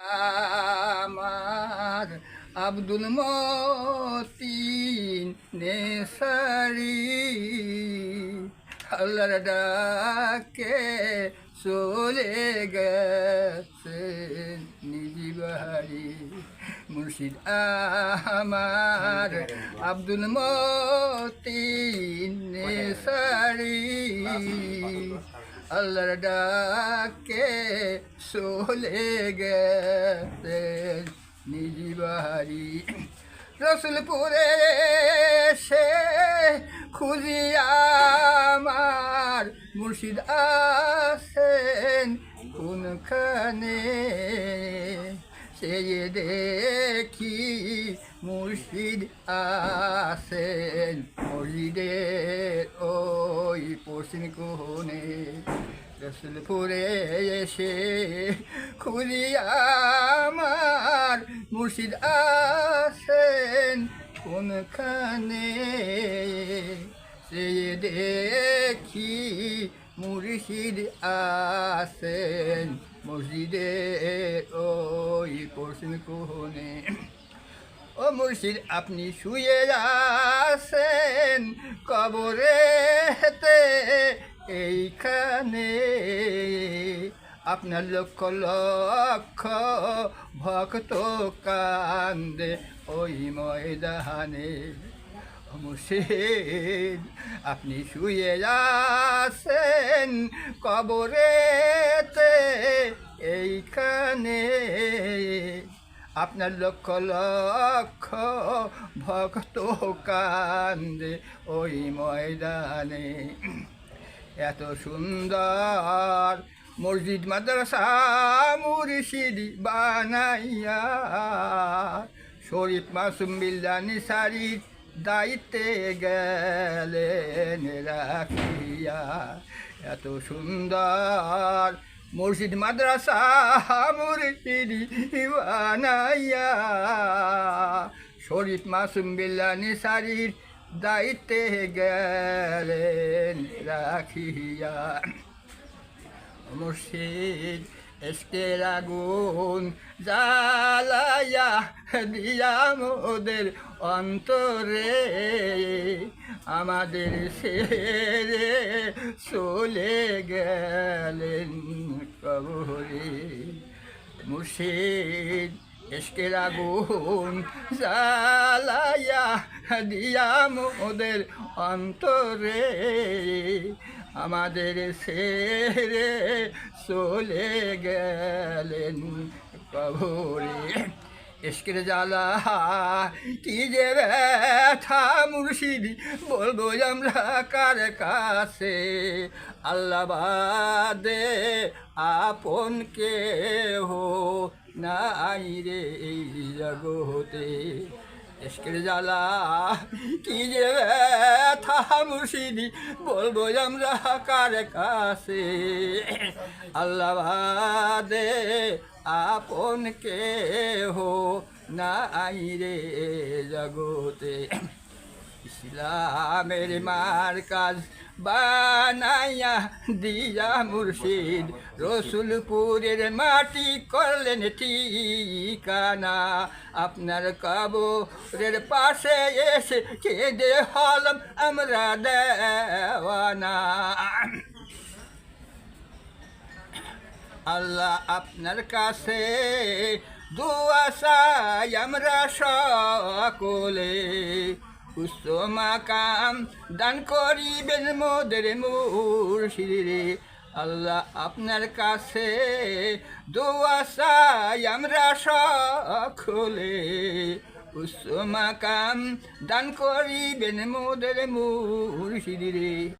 আমার আব্দুল মতিন নেসারি। আল্লাহর ডাকে চলে গেছে নিজি বাহারি মুর্শিদ আমার আব্দুল মতিন নেসারি। আল্লাহর ডাকে চলে গেছে নিজি বাহারি রসুলপুরে সে খুঁজি আমার মুর্শিদ আছেন কোনখানে? সে দেখি মুর্শিদ আছেন। মসজিদের ওই পশ্চিম কোণে রসুলপুরে এসে খুলি আমার মুর্শিদ আছেন কোনখানে? দেখি মুর্শিদ আছেন মসজিদের ওই পশ্চিম কোণে ও মুর্শিদ, আপনি শুয়ে আছেন কবরেতে এইখানে। আপনার লক্ষ লক্ষ ভক্ত কান্দে ওই ময়দানে। মুর্শিদ, আপনি শুয়ে আছেন কবরেতে, এইখানে। আপনার লক্ষ লক্ষ ভক্ত কান্দে ওই ময়দানে। এত সুন্দর মসজিদ, মাদ্রাসা, মুর্শিদ বানাইয়া, শরীফ মাসুম বিল্লানি সারির দায়িত্বে গেলেন রাখিয়া এত সুন্দর মসজিদ, মাদ্রাসা মুর্শিদ বানাইয়া শরীফ মাসুম বিল্লানি সারির দায়িত্বে গেলেন রাখিয়া মুর্শিদ এসকের আগুন দিয়া মোদের অন্তরে। আমাদের সেরে চলে গেলেন কবরে মুর্শিদ এসকের আগুন জ্বালাইয়া দিয়া মোদের অন্তরে। আমাদের সেরে চলে গেলেন কবরে। এসকের জ্বালা, কি যে ব্যথা মুর্শিদ, বলব আমরা কার কাছে? আল্লাহ বাদে আপন কে হো নাই রে এই জগতে। এসকের জ্বালা, কি যে ব্যথা, মুর্শিদি, বলব আমরা কার কাছে? আল্লাহ বাদে আপন কে হো নাই রে জগতে। ইসলামের মার কাজ বানাইয়া দিয়া মুর্শিদ। রসুলপুরের মাটি করলেন ঠিকানা। আপনার কবরের পাশে এসে কেঁদে হলাম আমরা দেওয়ানা। আল্লাহ আপনার কাছে দোয়া চাই আমরা সকলে। উচ্চ দান করিবেন মোদের মুর্শিদে আল্লাহ আপনার কাছে দোয়া আমরা সকলে। উচ্চ দান করিবেন মোদের মুর্শিদে